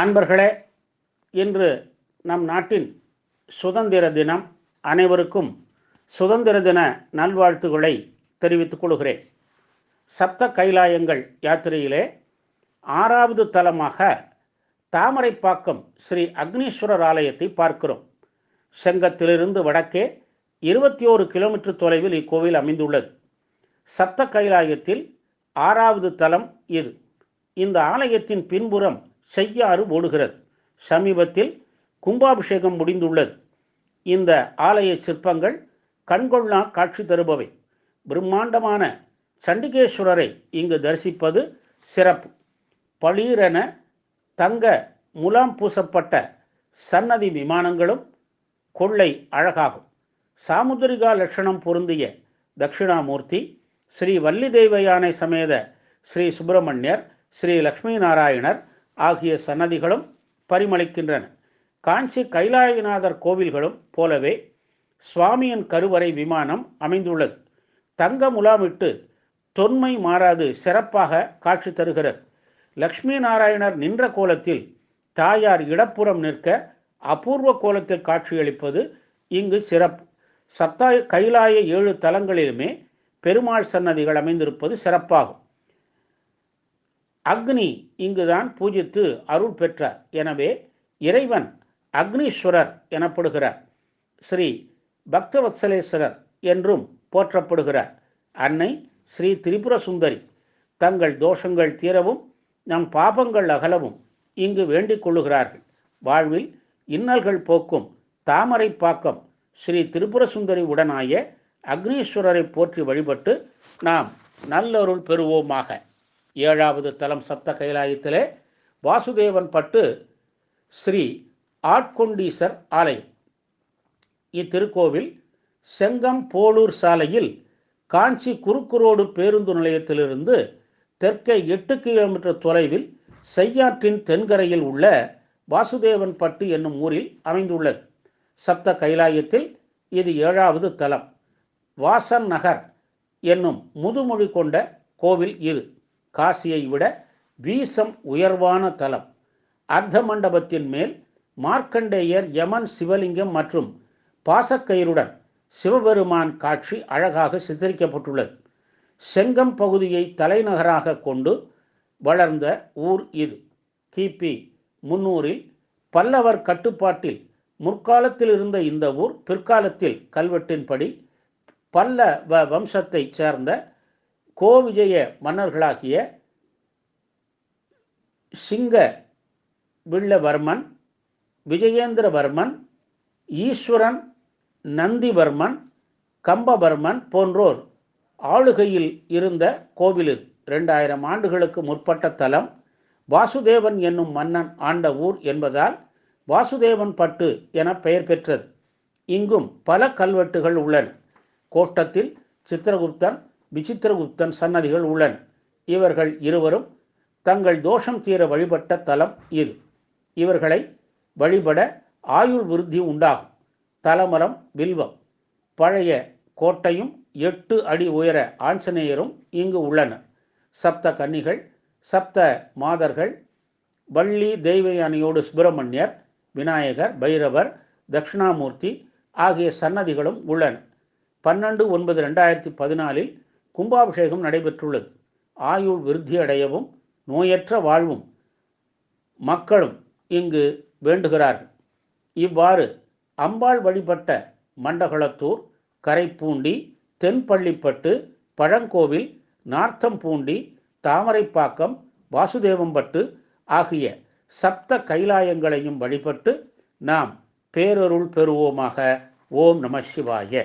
அன்பர்களே இன்று நம் நாட்டின் சுதந்திர தினம். அனைவருக்கும் சுதந்திர தின நல்வாழ்த்துக்களை தெரிவித்துக் கொள்கிறேன். சப்த கைலாயங்கள் யாத்திரையிலே ஆறாவது தலமாக தாமரைப்பாக்கம் ஸ்ரீ அக்னீஸ்வரர் ஆலயத்தை பார்க்கிறோம். செங்கத்திலிருந்து வடக்கே இருபத்தி ஓரு கிலோமீட்டர் தொலைவில் இக்கோவில் அமைந்துள்ளது. சப்த கைலாயத்தில் ஆறாவது தலம் இது. இந்த ஆலயத்தின் பின்புறம் செய்யாறு ஓடுகிறது. சமீபத்தில் கும்பாபிஷேகம் முடிந்துள்ளது. இந்த ஆலய சிற்பங்கள் கண்கொள்ளா காட்சி தருபவை. பிரம்மாண்டமான சண்டிகேஸ்வரரை இங்கு தரிசிப்பது சிறப்பு. பளீரென தங்க முலாம் பூசப்பட்ட சன்னதி விமானங்களும் கொள்ளை அழகாகும். சாமுத்திரிகா லட்சணம் பொருந்திய தட்சிணாமூர்த்தி ஸ்ரீ வள்ளி தெய்வ யானை சமேத ஸ்ரீ சுப்பிரமணியர் ஸ்ரீ லக்ஷ்மி நாராயணர் ஆகிய சன்னதிகளும் பரிமளிக்கின்றன. காஞ்சி கைலாயநாதர் கோவில்களும் போலவே சுவாமியின் கருவறை விமானம் அமைந்துள்ளது. தங்க முலாமிட்டு தொன்மை மாறாது சிறப்பாக காட்சி தருகிறது. லக்ஷ்மி நாராயணர் நின்ற கோலத்தில் தாயார் இடப்புறம் நிற்க அபூர்வ கோலத்தில் காட்சியளிப்பது இங்கு சிறப்பு. சத்தா கைலாய ஏழு தலங்களிலுமே பெருமாள் சன்னதிகள் அமைந்திருப்பது சிறப்பாகும். அக்னி இங்குதான் பூஜித்து அருள் பெற்றார். எனவே இறைவன் அக்னீஸ்வரர் எனப்படுகிறார். ஸ்ரீ பக்தவத்சலேஸ்வரர் என்றும் போற்றப்படுகிறார். அன்னை ஸ்ரீ திரிபுர சுந்தரி தங்கள் தோஷங்கள் தீரவும் நம் பாபங்கள் அகலவும் இங்கு வேண்டிக் கொள்ளுகிறார்கள். வாழ்வில் இன்னல்கள் போக்கும் தாமரை பாக்கம் ஸ்ரீ திரிபுர சுந்தரி உடனாய அக்னீஸ்வரரை போற்றி வழிபட்டு நாம் நல்லருள் பெறுவோமாக. ஏழாவது தலம் சப்த கைலாயத்திலே வாசுதேவன் பட்டு ஸ்ரீ ஆட்கொண்டீசர் ஆலயம். இத்திருக்கோவில் செங்கம் போலூர் சாலையில் காஞ்சி குறுக்குரோடு பேருந்து நிலையத்திலிருந்து தெற்கே எட்டு கிலோமீட்டர் தொலைவில் செய்யாற்றின் தென்கரையில் உள்ள வாசுதேவன் பட்டு என்னும் ஊரில் அமைந்துள்ளது. சப்த கைலாயத்தில் இது ஏழாவது தலம். வாசன் நகர் என்னும் முதுமொழி கொண்ட கோவில் இது. காசியை விட வீசம் உயர்வான தலம். அர்த்த மண்டபத்தின் மேல் மார்க்கண்டேயர் யமன் சிவலிங்கம் மற்றும் பாசக்கயிறுடன் சிவபெருமான் காட்சி அழகாக சித்தரிக்கப்பட்டுள்ளது. செங்கம் பகுதியை தலைநகராக கொண்டு வளர்ந்த ஊர் இது. கிபி முன்னூறில் பல்லவர் கட்டுப்பாட்டில் முற்காலத்தில் இருந்த இந்த ஊர் பிற்காலத்தில் கல்வெட்டின்படி பல்லவ வம்சத்தைச் சேர்ந்த கோவிஜய மன்னர்களாகிய சிங்க வில்லவர்மன் விஜயேந்திரவர்மன் ஈஸ்வரன் நந்திவர்மன் கம்பவர்மன் போன்றோர் ஆளுகையில் இருந்த கோவில். ரெண்டாயிரம் ஆண்டுகளுக்கு முற்பட்ட தலம். வாசுதேவன் என்னும் மன்னன் ஆண்ட ஊர் என்பதால் வாசுதேவன் பட்டு என பெயர் பெற்றது. இங்கும் பல கல்வெட்டுகள் உள்ளன. கோஷ்டத்தில் சித்திரகுப்தன் விசித்திரகுப்தன் சன்னதிகள் உள்ளன. இவர்கள் இருவரும் தங்கள் தோஷம் தீர வழிபட்ட தலம் இது. இவர்களை வழிபட ஆயுள் விருத்தி உண்டாகும். தலமரம் வில்வம். பழைய கோட்டையும் எட்டு அடி உயர ஆஞ்சநேயரும் இங்கு உள்ளனர் சப்த கன்னிகள் சப்த மாதர்கள் வள்ளி தெய்வயானியோடு சுப்பிரமணியர் விநாயகர் பைரவர் தட்சிணாமூர்த்தி ஆகிய சன்னதிகளும் உள்ளன. பன்னெண்டு ஒன்பது ரெண்டாயிரத்தி பதினாலில் கும்பாபிஷேகம் நடைபெற்றுள்ளது. ஆயுள் விருத்தி அடையவும் நோயற்ற வாழ்வும் மக்களும் இங்கு வேண்டுகிறார்கள். இவ்வாறு அம்பாள் வழிபட்ட மண்டகளத்தூர் கரைப்பூண்டி தென்பள்ளிப்பட்டு பழங்கோவில் நார்த்தம்பூண்டி தாமரைப்பாக்கம் வாசுதேவம்பட்டு ஆகிய சப்த கைலாயங்களையும் வழிபட்டு நாம் பேரருள் பெறுவோமாக. ஓம் நம சிவாய.